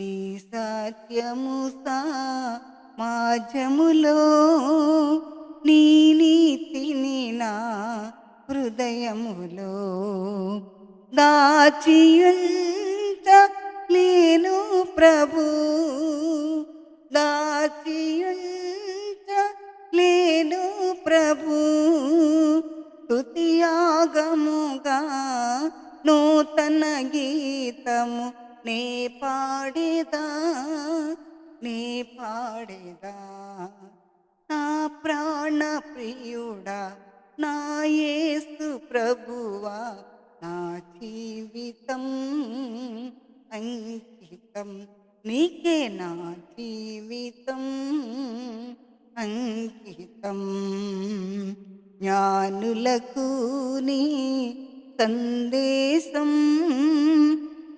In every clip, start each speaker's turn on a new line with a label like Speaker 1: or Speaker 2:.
Speaker 1: నీ సత్యము మాజములో నీ నీతిని నా హృదయములో దాచియుంచ లేను ప్రభు. దాచియుంచ లేను ప్రభు. స్తుతియాగముగా నూతన గీతము నే పాడేదా నే పాడేదా. నా ప్రాణ ప్రియుడా నా యేసు ప్రభువా నా జీవితం అంకితం. నీకే నా జీవితం అంకితం. జ్ఞానులకు నీ సందేశం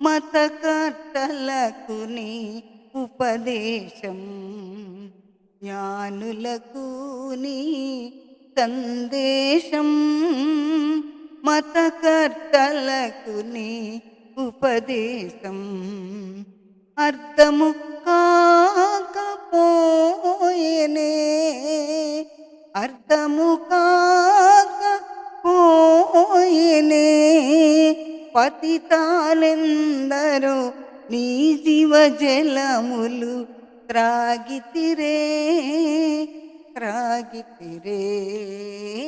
Speaker 1: మతకర్తలకు నీ ఉపదేశం. జ్ఞానులకు నీ సందేశం. మతకర్తలకు నీ ఉపదేశం. అర్థము కాకపోయేనే అర్థము కాకపోయేనే పతితాలెందరో నీ జీవ జలములు త్రాగితిరే త్రాగితిరే.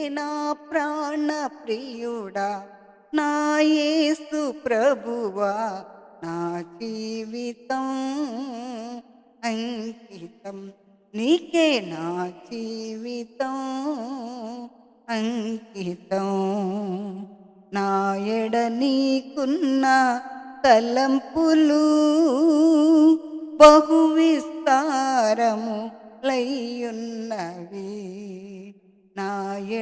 Speaker 1: నా ప్రాణ ప్రియుడా నా యేసు ప్రభువా నా జీవితం అంకితం. నీకే నా జీవితం అంకితం. నా ఎడ నీకున్న తలంపులు బహు విస్తారము లయ్యున్నవి నా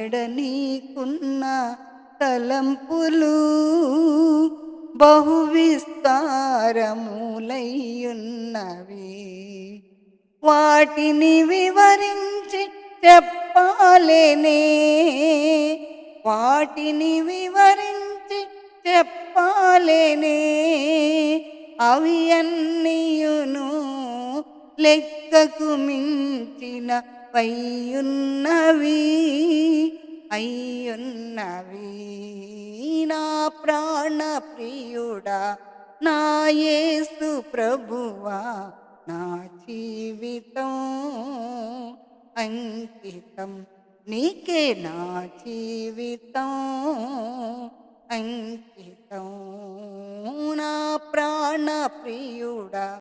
Speaker 1: ఎడ నీకున్న తలంపులు బహు విస్తారములయ్యున్నవి వాటిని వివరించి చెప్పాలేనే. వాటిని వివరించి చెప్పాలేనే అవి అన్నీయును లెక్కకు మించిన పైయున్నవి అయ్యున్నవి. నా ప్రాణ ప్రియుడా నా యేసు ప్రభువా నా జీవితం అంకితం నీకే నా జీవితం అంకితం నా ప్రాణ ప్రియుడా